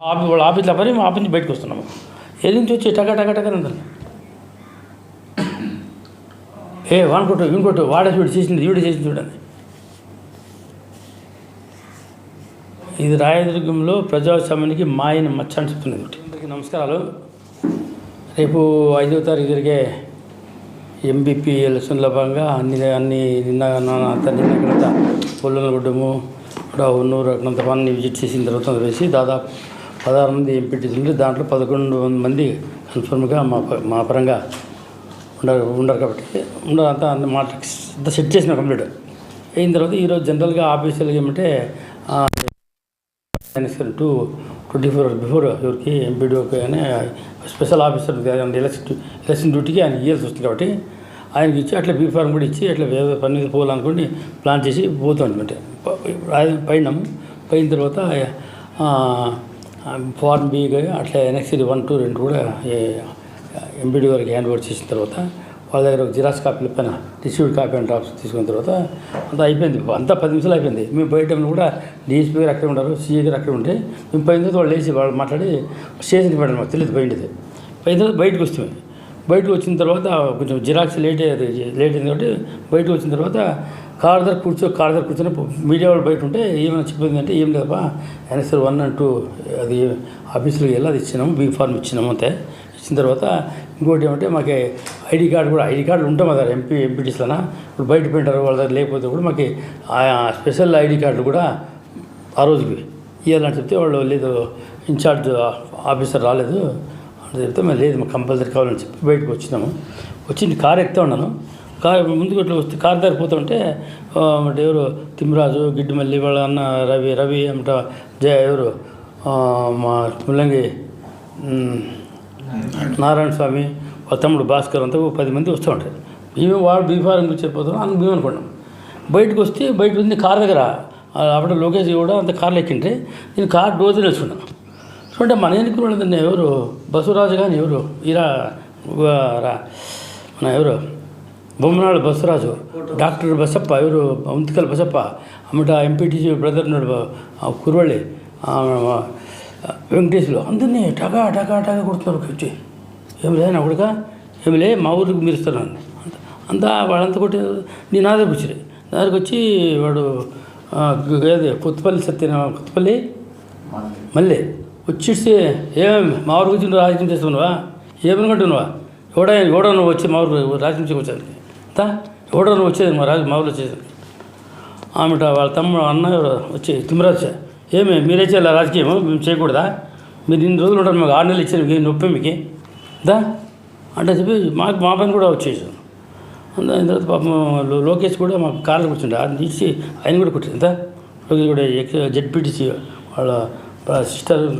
Office వాళ్ళ ఆఫీస్లో పని మా ఆఫీస్ బయటకు వస్తున్నాము. ఏది నుంచి వచ్చి టక టక టక అందరు ఏ వానుకోటు ఇంకోటి వాడే చూడు చేసింది ఈవిడ చేసింది చూడండి. ఇది రాయదుర్గంలో ప్రజాస్వామ్యానికి మాయని మచ్చ అని చెప్తున్నది ఒకటి. అందరికీ నమస్కారాలు. రేపు ఐదో తారీఖు జరిగే ఎంబీపీ ఎలక్షన్లో భాగంగా అన్ని అన్ని నిన్న అంత నిన్న అక్కడంతా పొల్లనగుడ్డము ఇక్కడ ఉన్నూరు అక్కడంత పని విజిట్ చేసిన తర్వాత వేసి దాదాపు పదహారు మంది ఎంపీటీసీలు ఉంటే దాంట్లో పదకొండు మంది కన్ఫర్మ్గా మా ప- మా పరంగా ఉండరు ఉండరు కాబట్టి ఉండరు అంతా మాట అంతా సెట్ చేసిన కంప్లీట్. అయిన తర్వాత ఈరోజు జనరల్గా ఆఫీసులు ఏమంటే two twenty four hours before ఎవరికి ఎంపీడీఓకి అని స్పెషల్ ఆఫీసర్ ఎలక్షన్ ఎలక్షన్ డ్యూటీకి ఆయన ఇయ్యాల్సి వస్తుంది కాబట్టి ఆయనకి ఇచ్చి అట్లా బీ ఫార్మ్ కూడా ఇచ్చి అట్లా వేరే పని మీద పోవాలనుకోండి ప్లాన్ చేసి పోతాం అనమాట పైనాము పోయిన తర్వాత ఫార్మ్ బి అట్లా ఎన్ఎక్సీ వన్ టూ రెండు కూడా ఎంబీడీ గారికి హ్యాండ్ ఓవర్ చేసిన తర్వాత వాళ్ళ దగ్గర ఒక జిరాక్స్ కాపీలు పైన రిసీవ్డ్ కాపీ అండ్ డ్రాప్స్ తీసుకున్న తర్వాత అంతా అయిపోయింది. అంతా పది నిమిషాలు అయిపోయింది. మేము పోయే టైంలో కూడా డీఎస్పీ గారు అక్కడే ఉంటారు సీఏ గారు అక్కడే ఉంటే మేము పోయిన తర్వాత వాళ్ళు లేచి వాళ్ళు మాట్లాడి స్టేషన్కి పడారు మాకు. తెలియదు పోయింది. పోయిన తర్వాత బయటకు వస్తుంది బయటకు వచ్చిన తర్వాత కొంచెం జిరాక్స్ లేట్ అయ్యేది లేట్ అయింది కాబట్టి బయటకు వచ్చిన తర్వాత కార్ దగ్గర కూర్చో కార్ దగ్గర కూర్చొని మీడియా వాళ్ళు బయట ఉంటే ఏమైనా చెప్పింది అంటే ఏం లేదప్పా ఎన్ఎస్ఆర్ వన్ అండ్ టూ అది ఆఫీసులోకి వెళ్ళి అది ఇచ్చినాము బీ ఫార్మ్ ఇచ్చినాము అంతే. ఇచ్చిన తర్వాత ఇంకోటి ఏమంటే మాకు ఐడి కార్డు కూడా ఐడి కార్డులు ఉంటాం కదా ఎంపీ ఎంపీటీస్లోనా. ఇప్పుడు బయట పెట్టారు వాళ్ళ దగ్గర లేకపోతే కూడా మాకు ఆ స్పెషల్ ఐడి కార్డులు కూడా ఆ రోజుకి ఇవ్వాలని చెప్తే వాళ్ళు లేదు ఇన్ఛార్జ్ ఆఫీసర్ రాలేదు. చెప్తే మేము లేదు మాకు కంపల్సరీ కావాలని చెప్పి బయటకు వచ్చినాము. వచ్చి కార్ ఎక్కుతా ఉన్నాను. కార్ ముందుకు ఇట్లా వస్తే కార్ దగ్గర పోతుంటే ఎవరు? తిమ్మరాజు గిడ్డిమల్లి వాళ్ళ అన్న రవి రవి అంట జయ ఎవరు? మా ముల్లంగి నారాయణ. స్వామి వాళ్ళ తమ్ముడు భాస్కర్ అంతా పది మంది వస్తూ ఉంటారు మేము వాడు బీఫారం చెప్పిపోతున్నాం అని మేము అనుకున్నాం. బయటకు వస్తే బయట ఉంది కార్ దగ్గర. అప్పుడు లోకేష్ కూడా అంత కార్లో ఎక్కింటే నేను కార్ డోర్ చూడండి మన ఎన్నికలు ఎవరు? బసవరాజు కానీ ఎవరు? ఈరా రా మన ఎవరు? బొమ్మనాడు బసవరాజు. డాక్టర్ బసప్ప ఎవరు? ఉంతికల్ బసప్ప. అమ్మట ఎంపీటీసీ బ్రదర్ ఆ కుర్వళ్ళి వెంకటేశ్వరు అందరినీ టగా టగా టగా కొడుతున్నారు వచ్చి. ఏమి లేదు అక్కడికా ఏమి లే మా ఊరికి మీరుస్తారు అంత అంతా వాళ్ళంతా కొట్టి నీ నా దగ్గరకు వచ్చి నా దగ్గరకు వచ్చి వాడు ఏది కొత్తపల్లి సత్యన కొత్తపల్లి? మళ్ళీ వచ్చేసి ఏమేమి మా ఊరు గురించి రాజకీయం చేస్తున్నావా? ఏమనుకుంటున్నావా? ఎవడా ఎవడో నువ్వు వచ్చి మా ఊరు రాజకీయం వచ్చేది అంతా ఎవడో నువ్వు వచ్చేది మా రాజు మా ఊరు వచ్చేది ఆమెట వాళ్ళ తమ్ముడు అన్న వచ్చి తిమ్మరాజు ఏమి మీరే చేయాలి రాజకీయం మేము చేయకూడదా? మీరు ఇన్ని రోజులు ఉంటారు మాకు ఆరు నెలలు ఇచ్చారు మీకు నొప్పి మీకు? దా? అంటే చెప్పి మాకు మా పని కూడా వచ్చేసాను అంత తర్వాత పాపం లోకేష్ కూడా మాకు కార్లు కూర్చుండే. ఆయన తీసి ఆయన కూడా కూర్చుంది ఎంత లోకేష్ కూడా ఎక్స్ జెడ్పీటీసీ వాళ్ళ సిస్టర్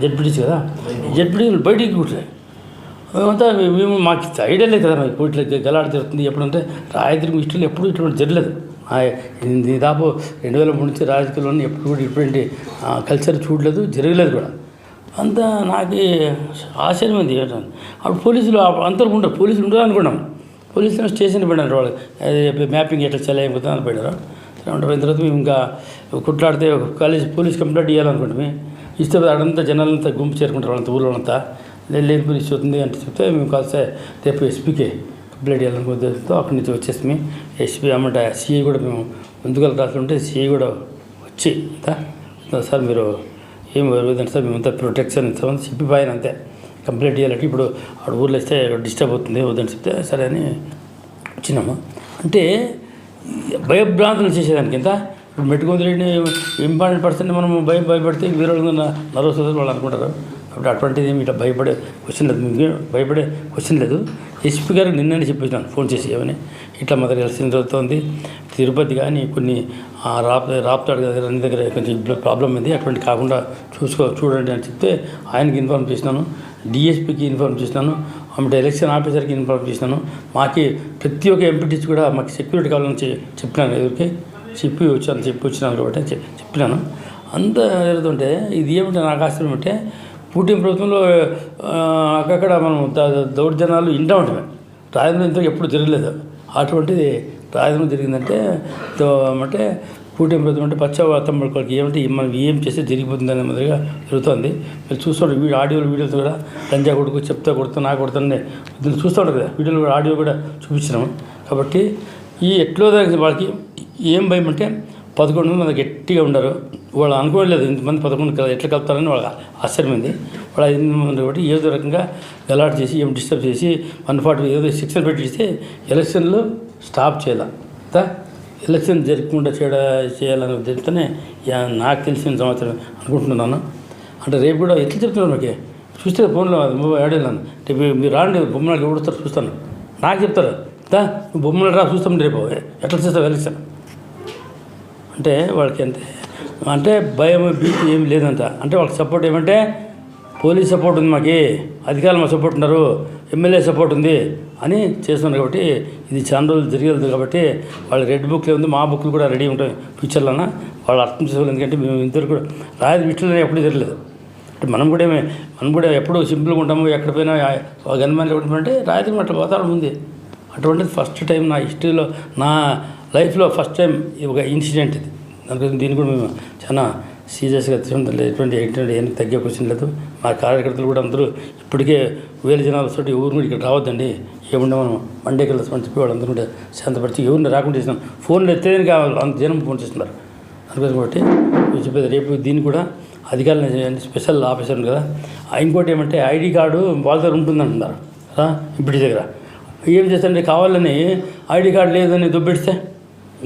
జెడ్పీటీసీ కదా? జెడ్పీటీ బయటికి కూర్చున్నాయి. అంతా మేము మాకు ఐడియా లేదు కదా మాకు ఇట్లా గలాడ జరుగుతుంది ఎప్పుడంటే రాయదుర్గం హిస్టరీలో ఎప్పుడు ఇటువంటి జరగలేదు. ఆ, దాదాపు రెండు వేల మూడు నుంచి రాజకీయాల్లో ఎప్పుడు కూడా ఇటువంటి కల్చర్ చూడలేదు జరగలేదు కూడా. అంతా నాకు ఆశ్చర్యం ఉంది అప్పుడు పోలీసులు అందరూ ఉండరు పోలీసులు ఉండరు అనుకున్నాం. పోలీసులు స్టేషన్ పెట్టారు వాళ్ళు. అది మ్యాపింగ్ ఎట్లా చేయలేకపోతే అని పోయినారు? రౌండ్ తర్వాత మేము ఇంకా కుట్లాడితే ఒక కాలేజ్ పోలీస్ కంప్లైంట్ ఇవ్వాలనుకుంటే ఇస్తే అడంతా జనాలంతా గుంపు చేరుకుంటారు వాళ్ళంతా ఊళ్ళో అంతా లేని పోలీస్ అవుతుంది అంటే చెప్తే మేము కాస్త రేపు ఎస్పీకే కంప్లైంట్ ఇవ్వాలని ఉద్దేశంతో అక్కడి నుంచి వచ్చేసి ఎస్పీ అమ్మట సిఐ కూడా మేము ముందుగా రాసుకుంటే సిఐ కూడా వచ్చి అంతా. సార్ మీరు ఏం వరవద్దండి సార్ మేమంతా ప్రొటెక్షన్ ఇస్తామని చెప్పి పోయాను అంతే. కంప్లైంట్ చేయాలంటే ఇప్పుడు ఆడ ఊర్లో ఇస్తే డిస్టర్బ్ అవుతుంది వద్దని చెప్తే సరే అని వచ్చినాము. అంటే భయభ్రాంతులు చేసేదానికి ఇంత ఇప్పుడు మెట్టుకుందిరెడ్డిని ఇంపార్టెంట్ పర్సన్ మనం భయం భయపడితే వేరే వాళ్ళు నర్వస్ వాళ్ళు అనుకుంటారు. అప్పుడు అటువంటిది ఏమి ఇట్లా భయపడే క్వశ్చన్ లేదు. భయపడే క్వశ్చన్ లేదు. ఎస్పీ గారికి నిన్ననే చెప్పేసినాను ఫోన్ చేసి ఏమని? ఇట్లా మా దగ్గర ఎలక్షన్ జరుగుతుంది. తిరుపతి కానీ కొన్ని రాప్ రాప్తాడు దగ్గర అన్ని దగ్గర కొంచెం ప్రాబ్లం ఉంది. అటువంటి కాకుండా చూసుకో చూడండి అని చెప్తే ఆయనకి ఇన్ఫార్మ్ చేసినాను. డిఎస్పీకి ఇన్ఫార్మ్ చేసినాను. ఆమె ఎలక్షన్ ఆఫీసర్కి ఇన్ఫార్మ్ చేసినాను. మాకి ప్రతి ఒక్క ఎంపీటీస్ కూడా మాకు సెక్యూరిటీ కావాలని చెప్పినాను ఎదురికి. చెప్పి వచ్చాను చెప్పి వచ్చినాను కాబట్టి చెప్పినాను. అంత జరుగుతుంటే ఇది ఏమిటంటే నాకు ఆశ్చర్యం అంటే పుట్టిన ప్రభుత్వంలో అక్కడక్కడ మనం దౌర్జన్యాలు ఇంటా ఉంటాం రాజధాని ఇంత ఎప్పుడు జరగలేదు. అటువంటిది రాజధాని జరిగిందంటే అంటే కూటమి ప్రభుత్వం అంటే పశ్చాత్తాపం పడుకోవాలి ఏమంటే మనం ఏం చేస్తే జరిగిపోతుంది అనే మాదిరిగా జరుగుతుంది. మీరు చూస్తుంటారు వీడియో ఆడియోలు వీడియోలు కూడా లంజా కొడుకు చెప్తా కొడుతా నా కొడుతానే చూస్తూ ఉంటారు కదా వీడియోలు కూడా ఆడియో కూడా చూపించినాము. కాబట్టి ఈ ఎట్లో దాకా వాళ్ళకి ఏం భయం అంటే పదకొండు మంది గట్టిగా ఉండరు. వాళ్ళు అనుకోలేదు ఇంతమంది పదకొండు కదా ఎట్లా కలుపుతారని వాళ్ళకి ఆశ్చర్యమైంది వాళ్ళు ఐదు మంది కాబట్టి ఏదో రకంగా గలాట్ చేసి ఏం డిస్టర్బ్ చేసి వన్ ఫార్టీ ఏదో శిక్షణ పెట్టిస్తే ఎలక్షన్లు స్టాప్ చేయాల. దా? ఎలక్షన్ జరగకుండా చేయడ చేయాలనే ఉద్దేశంతోనే నాకు తెలిసిన సంవత్సరం అనుకుంటున్నాను అంటే రేపు కూడా ఎట్లా చెప్తున్నారు నాకు చూస్తే ఫోన్లో ఆడేలాను రేపు మీరు రాండి బొమ్మలకు ఎవడుస్తారు చూస్తాను. నాకు చెప్తారు. దా నువ్వు బొమ్మలు రా చూస్తాం రేపు. ఎట్లా చేస్తావు ఎలక్షన్ అంటే వాళ్ళకి ఎంత అంటే భయం భీతి ఏం లేదంట. అంటే వాళ్ళకి సపోర్ట్ ఏమంటే పోలీస్ సపోర్ట్ ఉంది మాకు అధికారులు మా సపోర్ట్ ఉన్నారు ఎమ్మెల్యే సపోర్ట్ ఉంది అని చేస్తున్నారు కాబట్టి ఇది చాలా రోజులు జరిగేది కాబట్టి వాళ్ళ రెడ్ బుక్లే ఉంది మా బుక్లు కూడా రెడీ ఉంటాయి ఫ్యూచర్లోన వాళ్ళు అర్థం చేసుకోవాలి ఎందుకంటే మేము ఇంతవరకు కూడా రాయదు విషయంలో ఎప్పుడూ జరగలేదు అంటే మనం కూడా మనం కూడా ఎప్పుడు సింపుల్గా ఉంటాము ఎక్కడ పోయినా గన్మెన్ అంటే రాయదు అట్లా వాతావరణం ఉంది. అటువంటిది ఫస్ట్ టైం నా హిస్టరీలో నా లైఫ్లో ఫస్ట్ టైం ఒక ఇన్సిడెంట్ ఇది. అందుకని దీన్ని కూడా మేము చాలా సీరియస్గా తీసుకుంటాం ఎటువంటి ఎటువంటి ఏం తగ్గే క్వశ్చన్ లేదు. మా కార్యకర్తలు కూడా అందరూ ఇప్పటికే వేల జనాలతో ఊరు కూడా ఇక్కడ రావద్దండి. ఏముండే మనం. మండే కలిసి అని చెప్పి వాళ్ళందరూ కూడా శాంతపరిచి ఎవరిని రాకుండా చేసినాం. ఫోన్లు ఎత్తేదని కావాలి. అంత జనం ఫోన్ చేస్తున్నారు. అందుకోసం కాబట్టి చెప్పేది రేపు దీన్ని కూడా అధికారులు స్పెషల్ ఆఫీసర్ ఉంది కదా ఇంకోటి ఏమంటే ఐడి కార్డు వాళ్ళ దగ్గర ఉంటుందంటున్నారు. ఇప్పటి దగ్గర. ఏం చేస్తారంటే కావాలని ఐడి కార్డు లేదని దుబ్బెడితే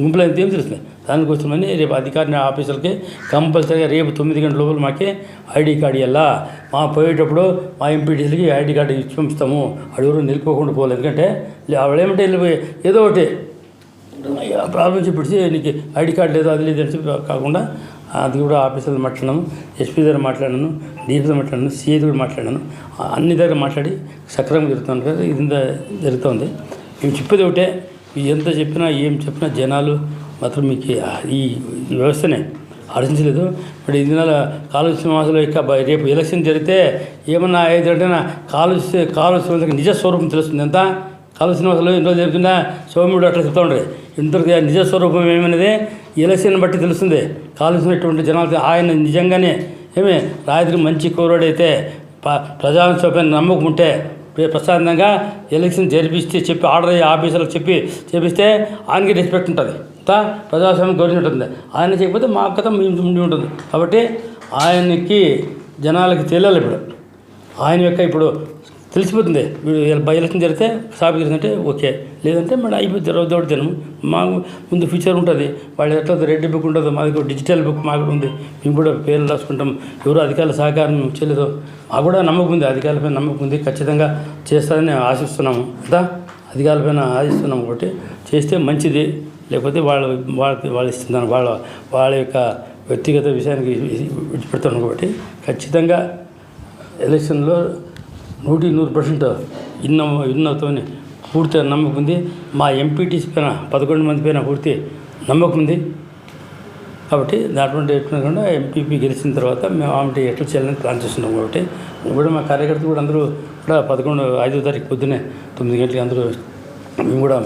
గుంపులో ఏం తెలుస్తుంది? దానికోసమని రేపు అధికారిని ఆఫీసులకి కంపల్సరీగా రేపు తొమ్మిది గంటల లోపల మాకే ఐడి కార్డు ఇవ్వాలా మా పోయేటప్పుడు మా ఎంపీటీసీలకి ఐడి కార్డు ఇచ్చి పంపిస్తాము. అడుగురు నిలిపోకుండా పోలేదు ఎందుకంటే ఆవిడేమంటే వెళ్ళిపోయి ఏదో ఒకటి. ప్రాబ్లం చెప్పేసి నీకు ఐడి కార్డు లేదు అది లేదు అని చెప్పి కాకుండా అది కూడా ఆఫీసర్తో మాట్లాడినాను ఎస్పీ దగ్గర మాట్లాడాను డీపీతో మాట్లాడాను సిఐ దగ్గర మాట్లాడాను అన్ని దగ్గర మాట్లాడి సక్రమంగా జరుగుతుంది కదా ఇది జరుగుతుంది. మేము చెప్పేది ఒకటే ఎంత చెప్పినా ఏం చెప్పినా జనాలు మాత్రం మీకు ఈ వ్యవస్థనే ఆలోచించలేదు. ఇప్పుడు ఈ దినాల కాలుష్య మాసంలో ఇక రేపు ఎలక్షన్ జరిగితే ఏమన్నా ఏదంటే కాలుష్య కాలుష్య నిజ స్వరూపం తెలుస్తుంది. ఎంత కాలుష్య శ్రీనివాసంలో ఎన్నో జరుగుతున్నా సోమ్యుడు అట్లా చెప్తా ఉండే. ఇంతకు నిజ స్వరూపం ఏమనేది ఎలక్షన్ బట్టి తెలుస్తుంది. కాలుష్యమైనటువంటి జనాలకి ఆయన నిజంగానే ఏమి రాత్రి మంచి కోరోడైతే ప ప్రజాస్వామ్యం నమ్మకం ఉంటే ప్రశాంతంగా ఎలక్షన్ జరిపిస్తే చెప్పి ఆర్డర్ అయ్యి ఆఫీసర్లకు చెప్పి చేపిస్తే ఆయనకి రెస్పెక్ట్ ఉంటుంది. అంతా ప్రజాస్వామ్యం గౌరవం ఉంటుంది ఆయన చేయకపోతే మా కథ మేము ఉండి ఉంటుంది. కాబట్టి ఆయనకి జనాలకి తెలియాలి ఇప్పుడు. ఆయన యొక్క ఇప్పుడు తెలిసిపోతుంది. వీడు బై ఎలక్షన్ జరిగితే సాపి జరిగిందంటే ఓకే. లేదంటే మళ్ళీ అయిపోతుంది రోజు జనం మా ముందు ఫ్యూచర్ ఉంటుంది. వాళ్ళు ఎట్లా రెడ్ బుక్ ఉంటుందో మాది దగ్గర డిజిటల్ బుక్ మాకు కూడా ఉంది. మేము కూడా పేర్లు రాసుకుంటాం. ఎవరు అధికారుల సహకారం చేయలేదు. ఆ కూడా నమ్మకం ఉంది. అధికారులపైన నమ్మకం ఉంది. ఖచ్చితంగా చేస్తారని ఆశిస్తున్నాము. కదా? అధికారులపైన ఆశిస్తున్నాము కాబట్టి చేస్తే మంచిది. లేకపోతే వాళ్ళ వాళ్ళకి వాళ్ళు ఇస్తున్నారు. వాళ్ళ వాళ్ళ యొక్క వ్యక్తిగత విషయానికి విడిచిపెడతాను కాబట్టి ఖచ్చితంగా ఎలక్షన్లో నూటి నూరు పర్సెంట్ ఇన్న ఇన్నతోని పూర్తిగా నమ్మకం ఉంది. మా ఎంపీటీసీ పైన పదకొండు మంది పైన పూర్తి నమ్మకం ఉంది. కాబట్టి అటువంటి ఎట్లా ఎంపీపీ గెలిచిన తర్వాత మేము ఆమె ఎట్లా చేయాలని ప్లాన్ చేస్తున్నాం కాబట్టి కూడా మా కార్యకర్తలు కూడా అందరూ కూడా పదకొండు ఐదో తారీఖు పొద్దునే తొమ్మిది గంటలకి అందరూ మేము కూడా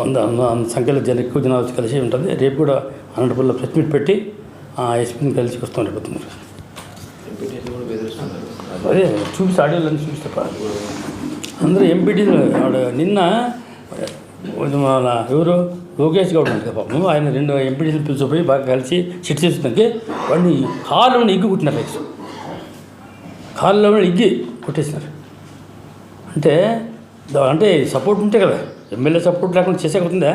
వంద వంద సంఖ్యలో జన ఎక్కువ జనాలు కలిసి ఉంటుంది. రేపు కూడా అనంతపురంలో ప్రెస్ మీట్ పెట్టి ఆ ఎస్పీని కలిసి వస్తాం రేపు పొద్దున్న. ఎంపీటీసీ కూడా బెదిరిస్తున్నారు అదే చూపిస్తే ఆడియోలో చూపిస్తే అందరూ ఎంపీటీ ఆవిడ నిన్న మన ఎవరు? లోకేష్ గౌడ్ అంటే పాపం. ఆయన రెండు ఎంపీటీలు పిలిచిపోయి బాగా కలిసి చిట్ చేస్తుంటే వాడిని కాళ్ళు ఇగ్గి కుట్టినారు రైస్ కాళ్ళలో ఇగ్గి కొట్టేసినారు. అంటే అంటే సపోర్ట్ ఉంటే కదా ఎమ్మెల్యే సపోర్ట్ లేకుండా చేసేకుంటుందా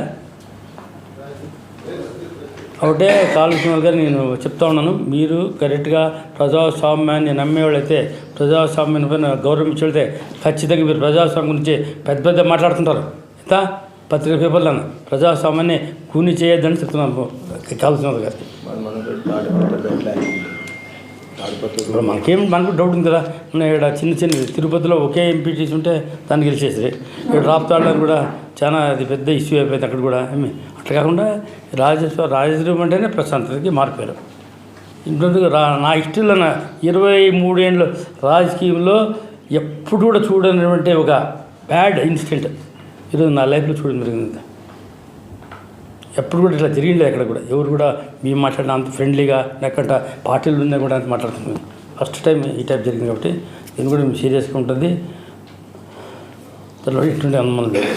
ఒకటే కాళేశ్వర గారు నేను చెప్తా ఉన్నాను. మీరు కరెక్ట్గా ప్రజాస్వామ్యాన్ని నమ్మేవాళ్ళైతే ప్రజాస్వామ్యం పైన గౌరవం ఇచ్చేవాళ్ళైతే ఖచ్చితంగా మీరు ప్రజాస్వామ్యం గురించి పెద్ద పెద్ద మాట్లాడుతుంటారు. ఎంత? పత్రిక పేపర్లను ప్రజాస్వామ్యాన్ని కూని చేయొద్దని చెప్తున్నాను కాళేశ్వర గారికి మరి మనం తాడిపత్రి ఎట్లా తాడిపత్రి ఇప్పుడు మనకేం మనకు డౌట్ ఉంది కదా? ఇక్కడ చిన్న చిన్న తిరుపతిలో ఒకే ఎంపీటీసీ ఉంటే దాన్ని గెలిచేసి ఇక్కడ రాప్తాళ్ళని కూడా చాలా అది పెద్ద ఇష్యూ అయిపోయింది అక్కడ కూడా. ఏమి అట్లా కాకుండా రాజేశ్వర రాజేశ్వరం అంటేనే ప్రశాంతతకి మారిపోయారు ఇంట్లో రా నా ఇష్టంలో నా ఇరవై మూడేళ్ళు రాజకీయంలో ఎప్పుడు కూడా చూడనటువంటి ఒక బ్యాడ్ ఇన్సిడెంట్ ఈరోజు నా లైఫ్లో చూడడం జరిగింది. ఎప్పుడు కూడా ఇట్లా జరిగింది ఎక్కడ కూడా. ఎవరు కూడా మేము మాట్లాడిన అంత ఫ్రెండ్లీగా లేకుండా పార్టీలు ఉన్నా కూడా అంత మాట్లాడుతున్నాం ఫస్ట్ టైం ఈ టైప్ జరిగింది కాబట్టి దీన్ని కూడా మేము సీరియస్గా ఉంటుంది. దానిలో ఎటువంటి అనుమానం లేదు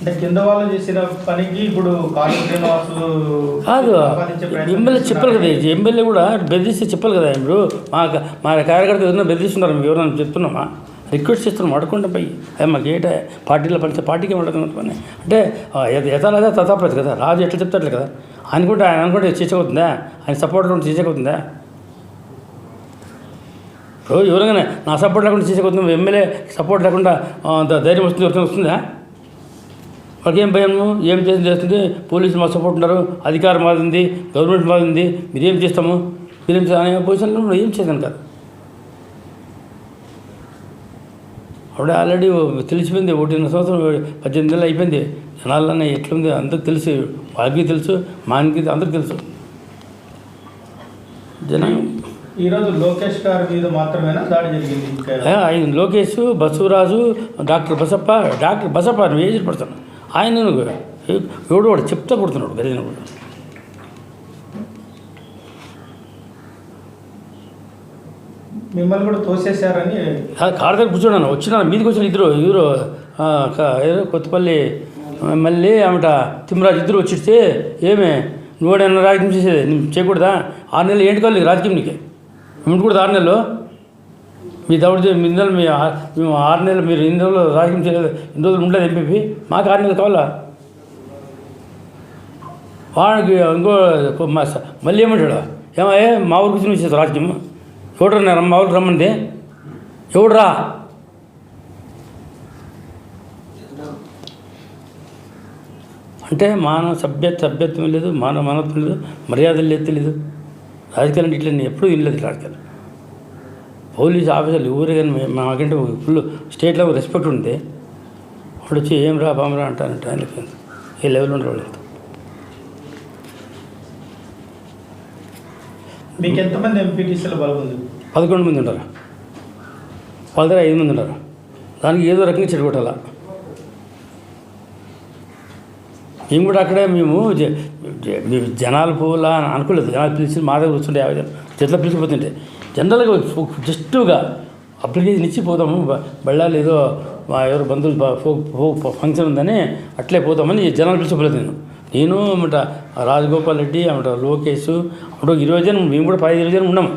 అంటే కింద వాళ్ళు చేసిన పనికి ఇప్పుడు కాదు ఎమ్మెల్యే చెప్పాలి కదా. ఎమ్మెల్యే కూడా బెదిరిస్తే చెప్పాలి కదా ఇప్పుడు మా మా కార్యకర్త ఏదైనా బెదిరిస్తున్నారు మేము ఎవరైనా చెప్తున్నామా? రిక్వెస్ట్ చేస్తున్నాం అడగకుండా పోయి అదే మాకు ఏంట పార్టీలో పనిచే పార్టీకి అడగడం పని. అంటే యథాలదా తథాపతి కదా రాజు ఎట్లా చెప్తాడు కదా. ఆయన కూడా ఆయన అనుకుంటే చేసేవుతుందా ఆయన సపోర్ట్ కూడా చేసేవుతుందా ఇప్పుడు ఎవరైనా నా సపోర్ట్ లేకుండా చేసేకొస్తుంది ఎమ్మెల్యే సపోర్ట్ లేకుండా ధైర్యం వస్తుంది ఎవరికైనా వస్తుందా? వాళ్ళకి ఏం భయం ఏం చేసి చేస్తుంది? పోలీసులు మా సపోర్ట్ ఉన్నారు అధికారం మాది ఉంది గవర్నమెంట్ మాది ఉంది మీరేం చేస్తాము? మీరేం చే- అనే పొజిషన్లో ఏం చేద్దాం కాదు ఆవిడ ఆల్రెడీ తెలిసిపోయింది ఒకటిన్నర సంవత్సరం పద్దెనిమిది నెలలు అయిపోయింది. జనాలనే ఎట్లుంది అందరికి తెలుసు వాళ్ళకి తెలుసు మానికి అందరికి తెలుసు. జనం ఈరోజు లోకేష్ గారి మీద మాత్రమేనా దాడి జరిగింది? ఆయన లోకేష్ బసవరాజు డాక్టర్ బసప్ప డాక్టర్ బసప్ప నువ్వు ఏజ్ పడతాను ఆయన ఎవడు వాడు చెప్తా కొడుతున్నాడు గదిన కూడా మిమ్మల్ని కూడా తోసేశారని కార్ దగ్గర కూర్చున్నాను వచ్చినాను మీదకి వచ్చిన ఇద్దరు ఇద్దరు ఏదో కొత్తపల్లి మళ్ళీ ఆమెట తిమ్మరాజు ఇద్దరు వచ్చిస్తే ఏమే? నువ్వేడన్నా రాజకీయం చేసేది? నువ్వు చేయకూడదా? ఆరు నెలలు ఏంటి కావాలి రాజకీయం నీకు? ఉండకూడదు ఆరు నెలలు? మీ దౌడు మీ నెలలు మీ మేము ఆరు నెలలు మీరు ఎన్ని రోజులు రాజకీయం చేయలేదు ఎన్ని రోజులు ఉండలేదు ఎంపీ మాకు ఆరు నెలలు కావాలా? వాడికి ఇంకో మళ్ళీ ఏమంటాడు? ఏమయ్యా మా ఊరికి వచ్చి నువ్వు రాజకీయం? ఎవడన్నా నేను ఊరికి రమ్మంది? ఎవడురా? అంటే మానవ సభ్యత్ సభ్యత్వం లేదు మానవ మానవత్వం లేదు మర్యాదలు లేదు తెలియదు రాజకీయాలు అంటే ఇట్లా నేను ఎప్పుడూ వినలేదు రాజకీయాలు. పోలీస్ ఆఫీసర్లు ఊరే కానీ మాకంటే ఫుల్ లెవెల్ రెస్పెక్ట్ ఉంటే వాడు వచ్చి ఏం రా బామరా అంటారంటే ఆయనకి ఏ లెవెల్ ఉండరు మీకు ఎంతమంది ఎంపీటీసీల బలం ఉంది పదకొండు మంది ఉంటారు. వాళ్ళ దగ్గర ఐదు మంది ఉంటారు. దానికి ఏదో రకంగా చెడగొట్టాల మేము కూడా అక్కడే మేము జ- మేము జనాలు పోలా అని అనుకోలేదు. జనాలు పిలిచి మా దగ్గర కూర్చుంటే యాభై జనం చెట్ల పిలిచిపోతుంటే జనరల్గా జస్ట్గా అప్లికేషన్ ఇచ్చి పోదాము బళ్ళాలు ఏదో మా ఎవరు బంధువులు ఫంక్షన్ ఉందని అట్లే పోతామని జనాలు పిలిచిపోలేదు నేను. నేను అమ్మట రాజగోపాల్ రెడ్డి అమ్మట లోకేష్ అప్పుడు ఇరవై జనం మేము కూడా పది ఇరవై జనం ఉన్నాము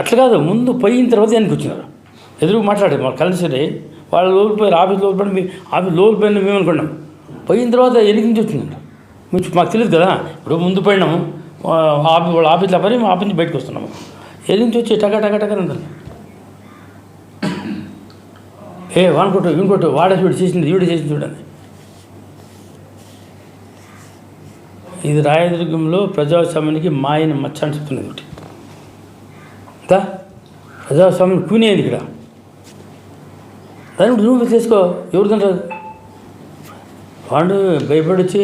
అట్లా కాదు ముందు పోయిన తర్వాత దానికి వచ్చినారు. ఎదురు మాట్లాడారు మాకు కలిసి వాళ్ళ లోపలిపోయారు ఆఫీస్ లోపలి మీ ఆఫీస్ లోపలిపోయిన మేము అనుకున్నాం. పోయిన తర్వాత వెనక నుంచి వచ్చిందంట మీకు మాకు తెలియదు కదా ఇప్పుడు ముందు పోయినాము ఆఫీస్ వాళ్ళ ఆఫీస్లో పని మా ఆఫీస్ నుంచి బయటకు వస్తున్నాము. ఎన్ని నుంచి వచ్చి టక టక టక అంటారు. ఏ వానుకోటు ఇంకోటి వాడే చూడు చేసింది ఈవిడ చేసింది చూడండి. ఇది రాయదుర్గంలో ప్రజాస్వామ్యానికి మాయని మచ్చ అని చెప్తున్నది ఒకటి. అంతా ప్రజాస్వామ్యం కూనేది ఇక్కడ. దాని నువ్వు చేసుకో ఎవరు తింటారు? వాడు భయపడి వచ్చి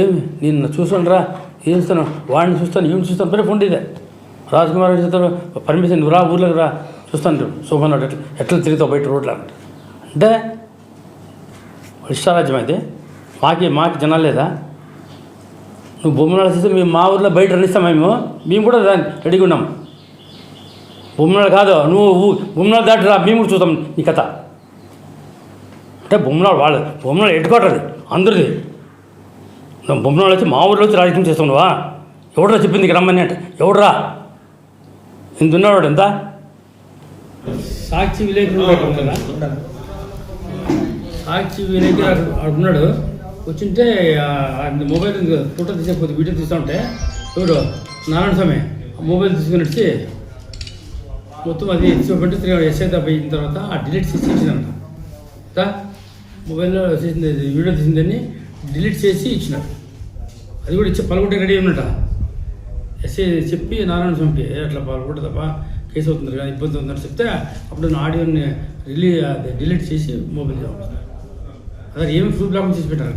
ఏమి నిన్ను చూసాను రా ఏం చూస్తాను? వాడిని చూస్తాను ఏం చూస్తాను పరే ఫోన్ ఇదే రాజ్కుమార్ చెప్తాను పర్మిషన్ నువ్వు రా ఊర్లోకి రా చూస్తాను శోభన్ ఎట్లా ఎట్లా తిరుగుతావు బయట రోడ్లు అంటే అంటే ఇష్టారాజ్యం అయితే మాకి మాకు జనాలు లేదా? నువ్వు బొమ్మనాలు చేస్తే మేము మా ఊర్లో బయట రనిస్తాం మేము? మేము కూడా దాన్ని రెడీగా ఉన్నాం. బొమ్మనాడు కాదు నువ్వు బొమ్మనాడు బొమ్మనాలు దాటి రా మేము కూడా చూద్దాం నీ కథ. అంటే బొమ్మనాడు వాళ్ళు బొమ్మనాడు ఎట్టుకోవటది అందరిది. బొమ్మనాడు వచ్చి మా ఊర్లో వచ్చి రాజకీయం చేస్తున్నావా? ఎవడరా చెప్పింది ఇక్కడ రమ్మని అంటే ఎవడరా? ఇంత ఉన్నాడు ఎంత? సాక్షి విలేకరు సాక్షి విలేకరు అడుగున్నాడు వచ్చింటే మొబైల్ ఫోటో తీసే వీడియో తీస్తూ ఉంటే ఎవరు నారాయణ స్వామి. మొబైల్ తీసుకుని వచ్చి మొత్తం అది చూపెట్టి త్రీ ఎస్ఐ అయిన తర్వాత ఆ డిలీట్ చేసి ఇచ్చినంట మొబైల్లో చేసింది వీడియో తీసిందని డిలీట్ చేసి ఇచ్చినారు అది కూడా ఇచ్చి పలుకుంటే రెడీ ఉన్నట. ఎస్ఐ చెప్పి నారాయణ స్వామికి అట్లా అట్లా తప్ప కేసు అవుతుంది కదా ఇబ్బంది ఉందని చెప్తే అప్పుడు నా ఆడియోని రిలీజ్ అది డిలీట్ చేసి మొబైల్ పంపిస్తారు అదే ఏమి ప్రూఫ్ లేకుండా చేసి పెట్టారు?